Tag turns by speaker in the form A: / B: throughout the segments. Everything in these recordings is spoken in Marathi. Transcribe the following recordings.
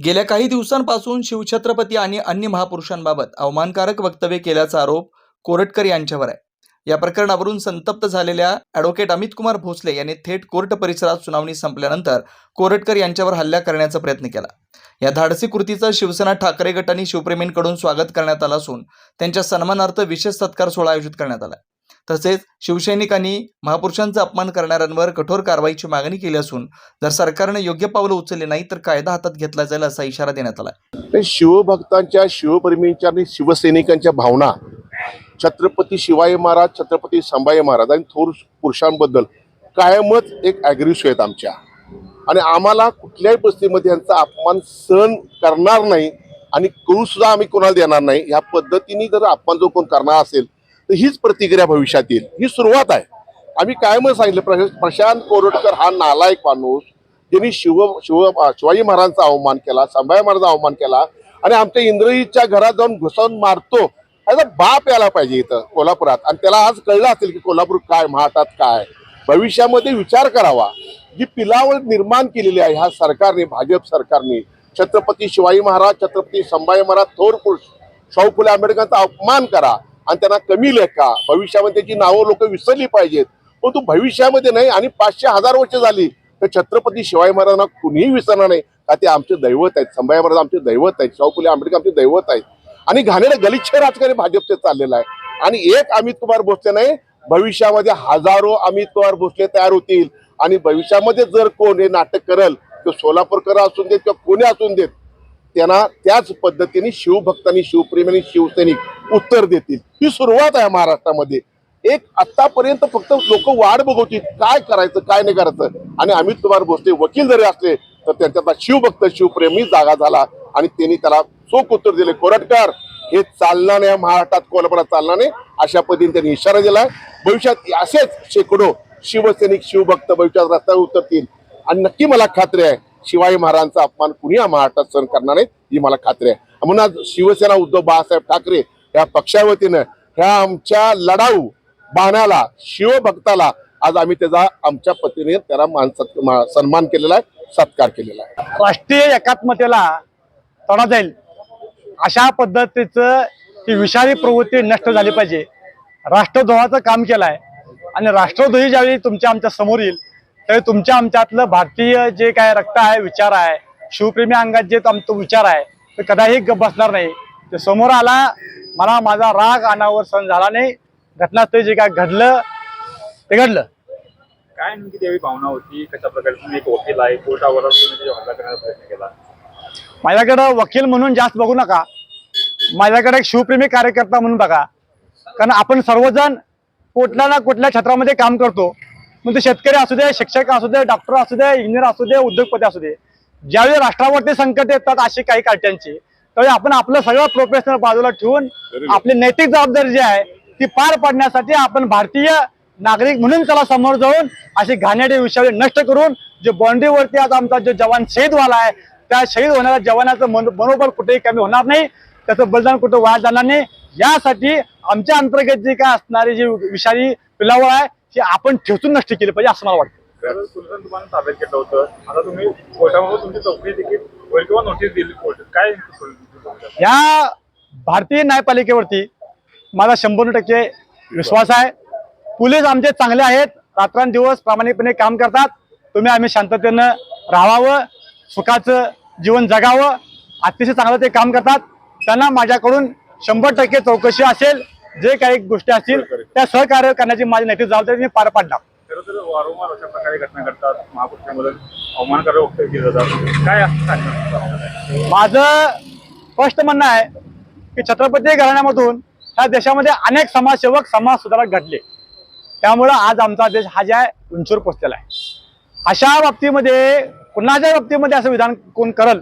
A: गेल्या काही दिवसांपासून शिवछत्रपती आणि अन्य महापुरुषांबाबत अवमानकारक वक्तव्य केल्याचा आरोप कोरटकर यांच्यावर आहे. या प्रकरणावरून संतप्त झालेल्या ॲडव्होकेट अमित कुमार भोसले यांनी थेट कोर्ट परिसरात सुनावणी संपल्यानंतर कोरटकर यांच्यावर हल्ला करण्याचा प्रयत्न केला. या धाडसी कृतीचं शिवसेना ठाकरे गट आणि शिवप्रेमींकडून स्वागत करण्यात आलं असून त्यांच्या सन्मानार्थ विशेष सत्कार सोहळा आयोजित करण्यात आला. तसेच शिवसैनिकांनी महापुरुषांचा अपमान करणाऱ्यांवर कठोर कारवाईची मागणी केली असून जर सरकारने योग्य पावलं उचलले नाही तर कायदा हातात घेतला जाईल असा इशारा देण्यात आला.
B: शिवभक्तांच्या शिवप्रेमींच्या आणि शिवसैनिकांच्या भावना छत्रपती शिवाजी महाराज छत्रपती संभाजी महाराज आणि थोर पुरुषांबद्दल कायमच एक ॲग्रेसिव्ह आहेत आमच्या. आणि आम्हाला कुठल्याही परिस्थितीमध्ये यांचा अपमान सहन करणार नाही आणि करू सुद्धा आम्ही कोणाला देणार नाही. ह्या पद्धतीने जर अपमान जो कोण करणार असेल तर हीच प्रतिक्रिया भविष्यात येईल. ही सुरुवात आहे. आम्ही कायमच सांगितलं प्रशा- प्रशांत कोरडकर हा नालायक माणूस ज्यांनी शिव शिव शिवाजी महाराजांचा अवमान केला संभाजी महाराजांचा अवमान केला आणि आमच्या इंद्रजीच्या घरात जाऊन घुसवून मारतो. याचा बाप यायला पाहिजे इथं कोल्हापुरात. आणि त्याला आज कळलं असेल की कोल्हापूर काय महाटात काय. भविष्यामध्ये विचार करावा. जी पिलावळ निर्माण केलेली आहे ह्या सरकारने भाजप सरकारने छत्रपती शिवाजी महाराज छत्रपती संभाजी महाराज थोर पुरुष शाहू फुले आंबेडकरांचा अपमान करा. आणि त्यांना कमी लेखा. भविष्यामध्ये त्याची नावं लोक विसरली पाहिजेत परंतु भविष्यामध्ये नाही आणि पाचशे हजार वर्ष झाली तर छत्रपती शिवाजी महाराजांना कुणीही विसरणार नाही. का ते आमचे दैवत आहेत. संभाजी महाराज आमचे दैवत आहेत. शाहू फुले आंबेडकर आमचे दैवत आहेत. आणि घाणेरडं गलिच्छ राजकारण भाजपचे चाललेलं आहे. आणि एक अमित कुमार भोसले नाही भविष्यामध्ये हजारो अमित कुमार भोसले तयार होतील. आणि भविष्यामध्ये जर कोण हे नाटक करल तो सोलापूरकर असून देत किंवा कोणी असून देत त्यांना त्याच पद्धतीने शिवभक्तांनी शिवप्रेमी आणि शिवसैनिक उत्तर देतील. ही सुरुवात आहे महाराष्ट्रामध्ये. एक आतापर्यंत फक्त लोक वाढ बघवतील काय करायचं काय नाही करायचं. आणि अमित कुमार भोसले वकील जरी असले तर त्यांच्यातला शिवभक्त शिवप्रेमी जागा झाला. आणि त्यांनी त्याला चोख उत्तर दिले. कोरटकर हे चालणार नाही महाराष्ट्रात कोल्हापुरात चालणार नाही अशा पद्धतीने त्यांनी इशारा दिलाय. भविष्यात असेच शेकडो शिवसैनिक शिवभक्त भविष्यात रस्त्यावर उतरतील. आणि नक्की मला खात्री आहे शिवाजी महाराजांचा अपमान कुणी या महाराष्ट्रात सहन करणार नाही ही मला खात्री आहे. म्हणून आज शिवसेना उद्धव बाळासाहेब ठाकरे या पक्षावतीनं ह्या आमच्या लढाऊ बाणाला शिवभक्ताला आज आम्ही त्याचा आमच्या पतीने त्याला मान सन्मान केलेला आहे सत्कार केलेला आहे.
C: राष्ट्रीय एकात्मतेला तडा जाईल अशा पद्धतीचं ही विषारी प्रवृत्ती नष्ट झाली पाहिजे. राष्ट्रद्रोहाचं काम केलं आहे आणि राष्ट्रद्रोही ज्यावेळी तुमच्या आमच्यासमोर येईल त्यावेळी तुमच्या आमच्यातलं भारतीय जे काय रक्त आहे विचार आहे शिवप्रेमी अंगात जे आमचा विचार आहे ते कदाही गप बसणार नाही. ते समोर आला मला माझा राग अनावर सण झाला नाही. घटनास्थळी जे काय घडलं ते घडलं.
D: काय नेमकी त्यावेळी भावना होती? कशा प्रकारे तुम्ही एक वकील आहे कोर्टावर तुम्ही त्याच्यावर हल्ला करण्याचा प्रयत्न केला?
C: माझ्याकडं वकील म्हणून जास्त बघू नका. माझ्याकडे एक शिवप्रेमी कार्यकर्ता म्हणून बघा. कारण आपण सर्वजण कुठल्या ना कुठल्या क्षेत्रामध्ये काम करतो. मग ते शेतकरी असू दे शिक्षक असू दे डॉक्टर असू दे इंजिनियर असू दे उद्योगपती असू दे ज्यावेळी राष्ट्रावरती संकट येतात अशी काही कार्ट्यांची त्यावेळी आपण आपलं सगळं प्रोफेशनल बाजूला ठेवून आपली नैतिक जबाबदारी जी आहे ती पार पाडण्यासाठी आपण भारतीय नागरिक म्हणून त्याला समोर जाऊन अशी घाणेरडी विषयावरी नष्ट करून जे बाँड्रीवरती आज आमचा जो जवान शहीद झाला आहे त्या शहीद होणाऱ्या जवानाचं मन- मनोबल कुठेही कमी होणार नाही त्याचं बलिदान कुठं वाया जाणार नाही यासाठी आमच्या अंतर्गत जी काय असणारी जी विषारी पिलावळ आहे ती आपण ठेचून नष्ट केली पाहिजे असं मला वाटतं.
D: तर पोलिसांनी तुम्हाला ताब्यात घेतलं होतं. आता तुम्ही कोर्टामध्ये तुमची चौकशी देखील होईल किंवा नोटीस दिली कोर्ट काय
C: या भारतीय न्यायपालिकेवरती माझा शंभर टक्के विश्वास आहे. पोलीस आमचे चांगले आहेत. रात्रंदिवस प्रामाणिकपणे काम करतात. तुम्ही आम्ही शांततेनं राहावं सुखाचं जीवन जगावं. अतिशय चांगलं ते काम करतात. त्यांना माझ्याकडून शंभर टक्के चौकशी असेल. जे काही गोष्टी असतील त्या सहकार्य करण्याची माझी नैतिक जबाबदारी मी पार पाडणार.
D: खरं तर वारंवार अशा प्रकारे घटना घडतात. महापुरुषांबद्दल अवमानकारक वक्तव्य केलं जातात. काय असं सांगणार
C: माझं स्पष्ट म्हणणं आहे की छत्रपती घराण्यामधून ह्या देशामध्ये अनेक समाजसेवक समाज सुधारक घडले. त्यामुळं आज आमचा देश हा जे आहे उंचीवर पोचलेला आहे. अशा बाबतीमध्ये कुणाच्या बाबतीमध्ये असं विधान कोण करल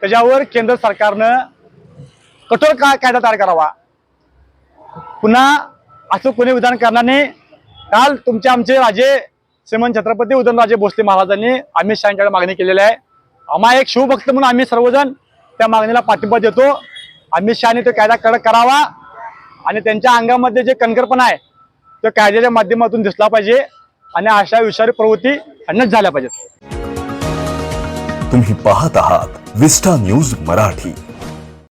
C: त्याच्यावर केंद्र सरकारनं कठोर का कायदा तयार करावा पुन्हा असं कोणी विधान करणार नाही काल तुमचे आमचे राजे श्रीमंत छत्रपती उदयनराजे भोसले महाराजांनी अमित शहा मागणी केलेली आहे. आम्हा एक शिवभक्त म्हणून आम्ही सर्वजण त्या मागणीला पाठिंबा देतो. अमित शहाने तो कायदा कडक करावा आणि त्यांच्या अंगामध्ये जे कणकरपणा आहे तो कायद्याच्या माध्यमातून दिसला पाहिजे आणि अशा विषारी प्रवृत्ती अन्नच झाल्या पाहिजेत.
E: तुम्ही पाहत आहात विस्टा न्यूज मराठी.